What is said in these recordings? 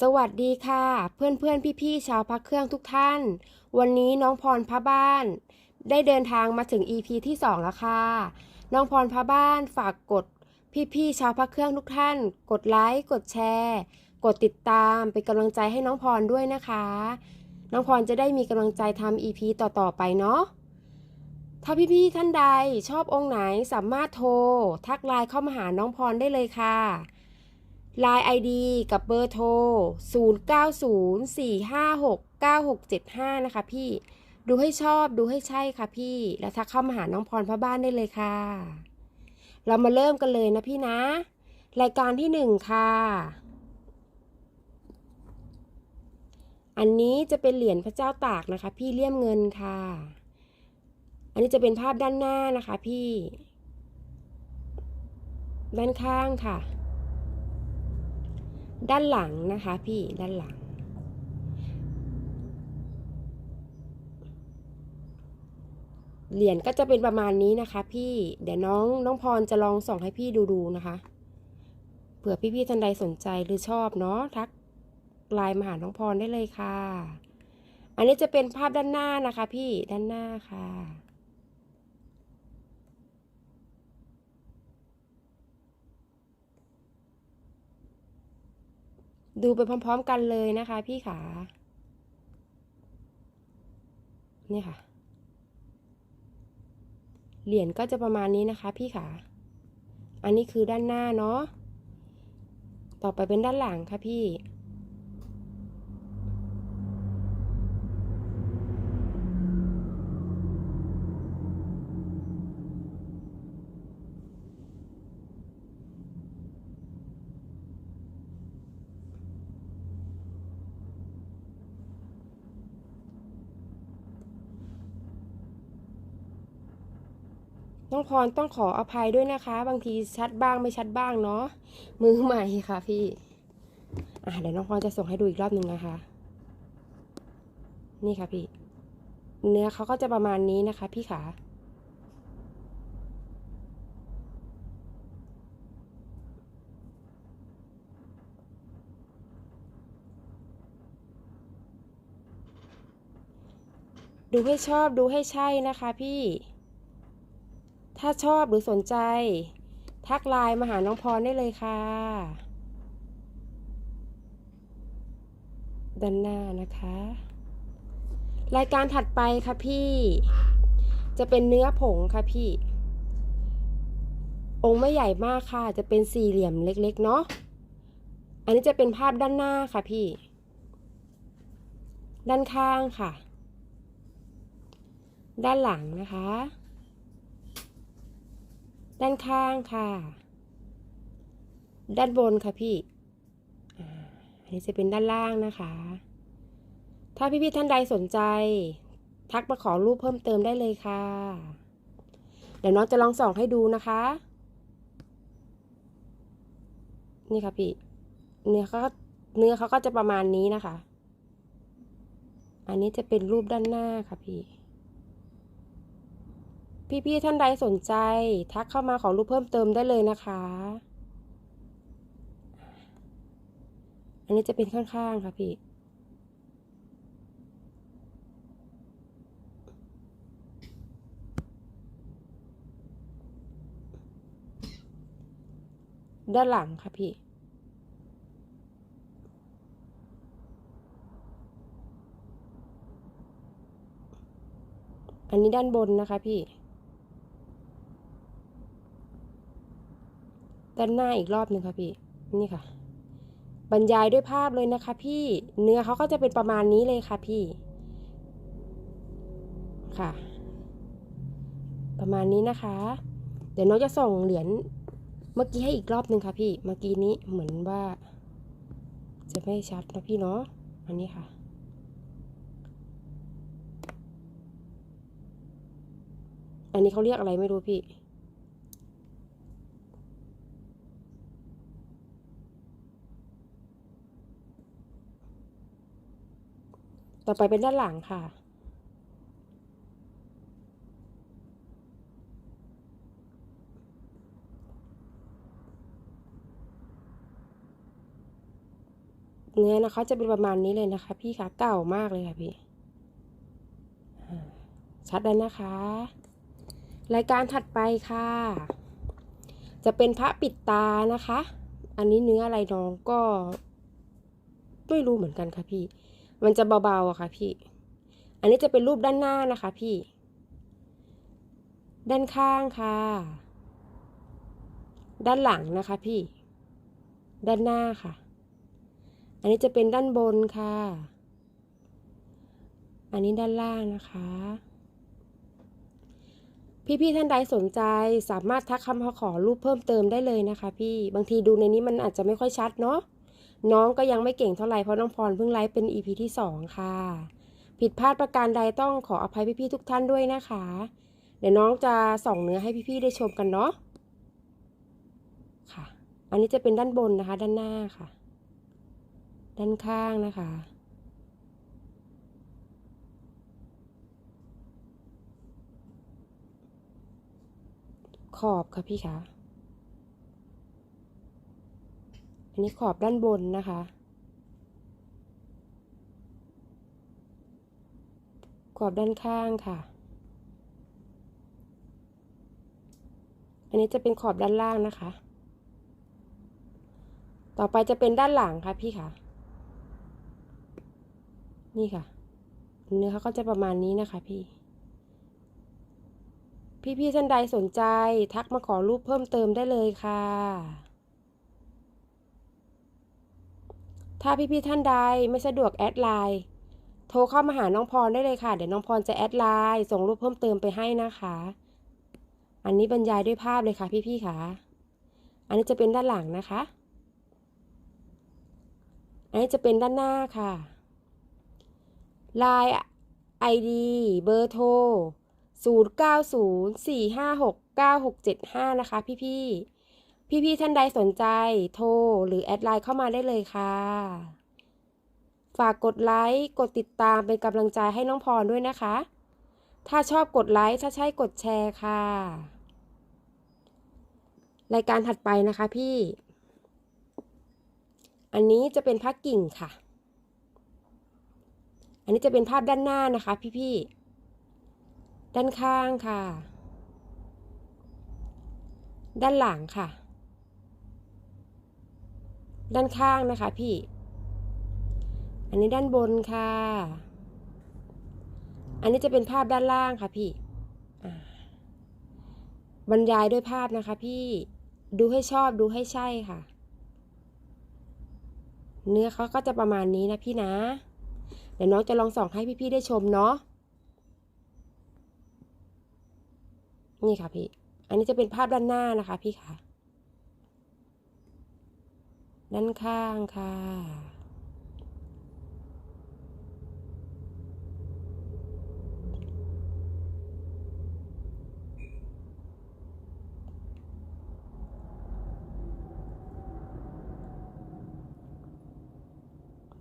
สวัสดีค่ะ เพื่อนเพื่อนพี่พี่ๆชาวพักเครื่องทุกท่าน วันนี้น้องพรพระบ้าน ได้เดินทางมาถึง EP ที่ 2 แล้วค่ะ น้องพรพระบ้านฝากกดพี่พี่ๆชาวพักเครื่องทุกท่าน กดไลค์กดแชร์ กดติดตามเป็นกำลังใจให้น้องพรด้วยนะคะ น้องพรจะได้มีกำลังใจทำ EP ต่อๆไปเนาะถ้าพี่ๆท่านใดชอบองค์ไหนสามารถโทร ทักไลน์เข้ามาหาน้องพรได้เลยค่ะ Line ID กับเบอร์โทร 0904569675 นะคะพี่ ดูให้ชอบดูให้ใช่ค่ะพี่ แล้วทักเข้ามาหาน้องพรพ่อบ้านได้เลยค่ะ เรามาเริ่มกันเลยนะพี่นะ รายการที่หนึ่งค่ะ อันนี้จะเป็นเหรียญพระเจ้าตากนะคะ พี่เลี่ยมเงินค่ะ อันนี้จะเป็นภาพด้านหน้านะคะพี่ ด้านข้างค่ะ ด้านหลังนะคะพี่ด้านหลัง เหรียญก็จะเป็นประมาณนี้นะคะ พี่เดี๋ยวน้องน้องพรจะลองส่องให้พี่ดูดูนะคะเผื่อพี่ๆท่านใดสนใจหรือชอบเนาะทักไลน์มาหาน้องพรได้เลยค่ะ อันนี้จะเป็นภาพด้านหน้านะคะ พี่ด้านหน้าค่ะ ดูไปพร้อม ๆ กันเลยนะคะพี่ขา นี่ค่ะ เหรียญก็จะประมาณนี้นะคะพี่ขา อันนี้คือด้านหน้าเนาะ ต่อไปเป็นด้านหลังค่ะพี่ น้องพรต้องขออภัยด้วยนะคะ บางทีชัดบ้างไม่ชัดบ้างเนาะมือใหม่ค่ะพี่อะเดี๋ยวน้องพรจะส่งให้ดูอีกรอบหนึ่งนะคะ นี่ค่ะพี่ เนื้อเขาก็จะประมาณนี้นะคะ พี่ขาดูให้ชอบดูให้ใช่นะคะพี่ ถ้าชอบหรือสนใจ ทักไลน์มาหาน้องพรได้เลยค่ะ ด้านหน้านะคะ รายการถัดไปค่ะพี่ จะเป็นเนื้อผงค่ะพี่ องค์ไม่ใหญ่มากค่ะ จะเป็นสี่เหลี่ยมเล็ก ๆ เนาะ อันนี้จะเป็นภาพด้านหน้าค่ะพี่ ด้านข้างค่ะ ด้านหลังนะคะ ด้านข้างค่ะ ด้านบนค่ะพี่อันนี้จะเป็นด้านล่างนะคะ ถ้าพี่ๆท่านใดสนใจ ทักมาขอรูปเพิ่มเติมได้เลยค่ะ เดี๋ยวน้องจะลองส่องให้ดูนะคะ นี่ค่ะพี่ เนื้อเขาเนื้อเขาก็จะประมาณนี้นะคะ อันนี้จะเป็นรูปด้านหน้าค่ะพี่ พี่ๆท่านใดสนใจ ทักเข้ามาขอรูปเพิ่มเติมได้เลยนะคะ อันนี้จะเป็นข้างๆค่ะพี่ด้านหลังค่ะพี่ อันนี้ด้านบนนะคะพี่ ด้านหน้าอีกรอบหนึ่งค่ะพี่นี่ค่ะ บรรยายด้วยภาพเลยนะคะ พี่เนื้อเขาก็จะเป็นประมาณนี้เลยค่ะพี่ ค่ะ ประมาณนี้นะคะ เดี๋ยวน้องจะส่งเหรียญเมื่อกี้ให้อีกรอบหนึ่งค่ะพี่ เมื่อกี้นี้เหมือนว่า จะไม่ชัดนะพี่เนาะอันนี้ค่ะอันนี้เขาเรียกอะไรไม่รู้พี่ ต่อไปเป็นด้านหลังค่ะ เนื้อนะคะจะเป็นประมาณนี้เลยนะคะ พี่คะเก่ามากเลยค่ะพี่ชัดแล้วนะคะ รายการถัดไปค่ะ จะเป็นพระปิดตานะคะ อันนี้เนื้ออะไรน้องก็ไม่รู้เหมือนกันค่ะพี่ มันจะเบาๆอะค่ะพี่ อันนี้จะเป็นรูปด้านหน้านะคะพี่ ด้านข้างค่ะ ด้านหลังนะคะพี่ ด้านหน้าค่ะ อันนี้จะเป็นด้านบนค่ะ อันนี้ด้านล่างนะคะพี่ๆท่านใดสนใจสามารถทักคำขอรูปเพิ่มเติมได้เลยนะคะ พี่บางทีดูในนี้มันอาจจะไม่ค่อยชัดเนาะ น้องก็ยังไม่เก่งเท่าไหร่เพราะน้องพรเพิ่งไลฟ์เป็น EP ที่ 2 ค่ะ ผิดพลาดประการใดต้องขออภัยพี่ๆทุกท่านด้วยนะคะ เดี๋ยวน้องจะส่องเนื้อให้พี่ๆได้ชมกันเนาะค่ะ อันนี้จะเป็นด้านบนนะคะ ด้านหน้าค่ะ ด้านข้างนะคะขอบค่ะพี่คะ อันนี้ขอบด้านบนนะคะ ขอบด้านข้างค่ะ อันนี้จะเป็นขอบด้านล่างนะคะ ต่อไปจะเป็นด้านหลังค่ะพี่ค่ะ นี่ค่ะ เนื้อเขาก็จะประมาณนี้นะคะพี่พี่ๆท่านใดสนใจทักมาขอรูปเพิ่มเติมได้เลยค่ะ ถ้าพี่ๆท่านใดไม่สะดวกแอดไลน์โทรเข้ามาหาน้องพรได้เลยค่ะ เดี๋ยวน้องพรจะแอดไลน์ส่งรูปเพิ่มเติมไปให้นะคะ อันนี้บรรยายด้วยภาพเลยค่ะพี่ๆค่ะ อันนี้จะเป็นด้านหลังนะคะ อันนี้จะเป็นด้านหน้าค่ะไลน์ ID เบอร์โทร 0904569675 นะคะพี่พี่ พี่พี่ๆท่านใดสนใจโทรหรือแอดไลน์เข้ามาได้เลยค่ะ ฝากกดไลค์กดติดตามเป็นกำลังใจให้น้องพรด้วยนะคะ ถ้าชอบกดไลค์ถ้าใช่กดแชร์ค่ะ รายการถัดไปนะคะพี่ อันนี้จะเป็นผ้ากิ่งค่ะ อันนี้จะเป็นภาพด้านหน้านะคะพี่ๆด้านข้างค่ะด้านหลังค่ะ ด้านข้างนะคะพี่ อันนี้ด้านบนค่ะ อันนี้จะเป็นภาพด้านล่างค่ะพี่บรรยายด้วยภาพนะคะพี่ดูให้ชอบดูให้ใช่ค่ะ เนื้อเขาก็จะประมาณนี้นะพี่นะ เดี๋ยวน้องจะลองส่องให้พี่ๆได้ชมเนาะนี่ค่ะพี่ อันนี้จะเป็นภาพด้านหน้านะคะพี่ค่ะ ด้านข้างค่ะ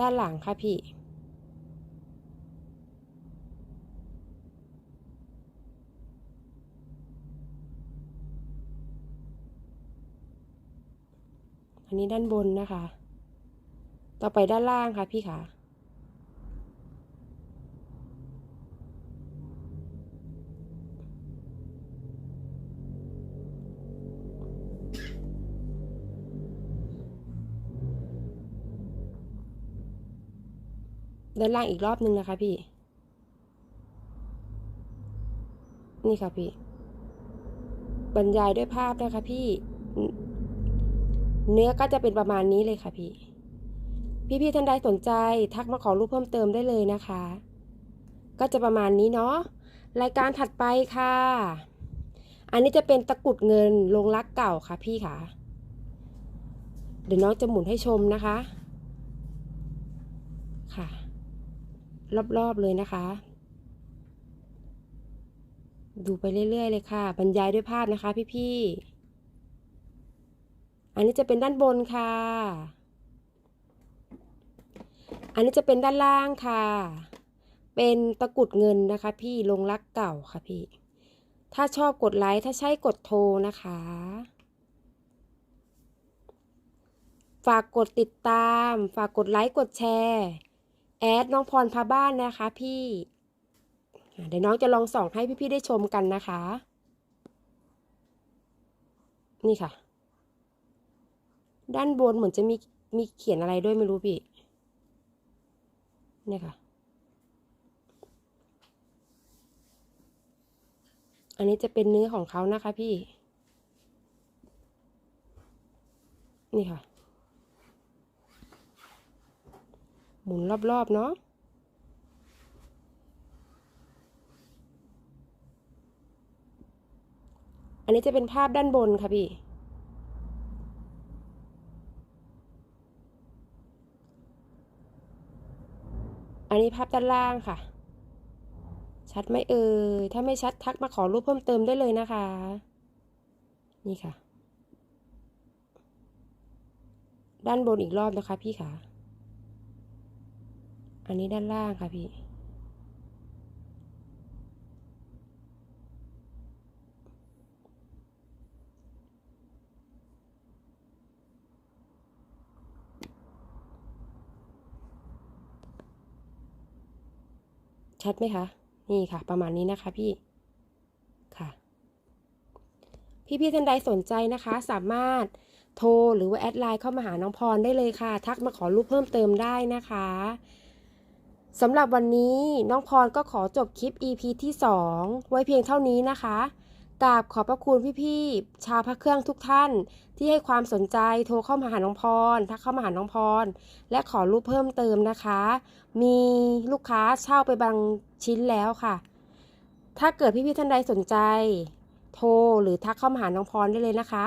ด้านหลังค่ะพี่ อันนี้ด้านบนนะคะ ต่อไปด้านล่างค่ะพี่ค่ะด้านล่างอีกรอบนึงนะคะพี่ นี่ค่ะพี่ บรรยายด้วยภาพนะคะพี่ เนื้อก็จะเป็นประมาณนี้เลยค่ะพี่ พี่ๆท่านใดสนใจทักมาขอรูปเพิ่มเติมได้เลยนะคะ ก็จะประมาณนี้เนาะ รายการถัดไปค่ะ อันนี้จะเป็นตะกุดเงินลงรักเก่าค่ะพี่ค่ะ เดี๋ยวน้องจะหมุนให้ชมนะคะ ค่ะ รอบๆเลยนะคะ ดูไปเรื่อยๆเลยค่ะ บรรยายด้วยภาพนะคะพี่ๆ อันนี้จะเป็นด้านบนค่ะ อันนี้จะเป็นด้านล่างค่ะ เป็นตะกรุดเงินนะคะ พี่ลงรักเก่าค่ะพี่ ถ้าชอบกดไลค์ถ้าใช่กดโทรนะคะ ฝากกดติดตาม ฝากกดไลค์กดแชร์แอดน้องพรพาบ้านนะคะ พี่เดี๋ยวน้องจะลองส่องให้พี่ๆได้ชมกันนะคะ นี่ค่ะ ด้านบนเหมือนจะมีมีเขียนอะไรด้วยไม่รู้พี่ เนี่ยค่ะ อันนี้จะเป็นเนื้อของเขานะคะพี่ นี่ค่ะ หมุนรอบๆเนาะอันนี้จะเป็นภาพด้านบนค่ะพี่ อันนี้ภาพด้านล่างค่ะ ชัดไหมเอ่ย ถ้าไม่ชัดทักมาขอรูปเพิ่มเติมได้เลยนะคะ นี่ค่ะ ด้านบนอีกรอบนะคะพี่ค่ะ อันนี้ด้านล่างค่ะพี่ ชัดไหมคะ นี่ค่ะ ประมาณนี้นะคะพี่ ค่ะ พี่ๆท่านใดสนใจนะคะ สามารถโทรหรือว่าแอดไลน์เข้ามาหาน้องพรได้เลยค่ะ ทักมาขอรูปเพิ่มเติมได้นะคะสำหรับวันนี้น้องพรก็ขอจบคลิป EP ที่ 2 ไว้เพียงเท่านี้นะคะ กราบขอบพระคุณพี่ๆชาวพระเครื่องทุกท่าน ที่ให้ความสนใจโทรเข้ามาหาน้องพรทักเข้ามาหาน้องพร และขอรูปเพิ่มเติมนะคะ มีลูกค้าเช่าไปบางชิ้นแล้วค่ะ ถ้าเกิดพี่ๆท่านใดสนใจ โทรหรือทักเข้ามาหาน้องพรได้เลยนะคะ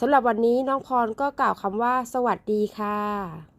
สำหรับวันนี้น้องพรก็กล่าวคำว่า สวัสดีค่ะ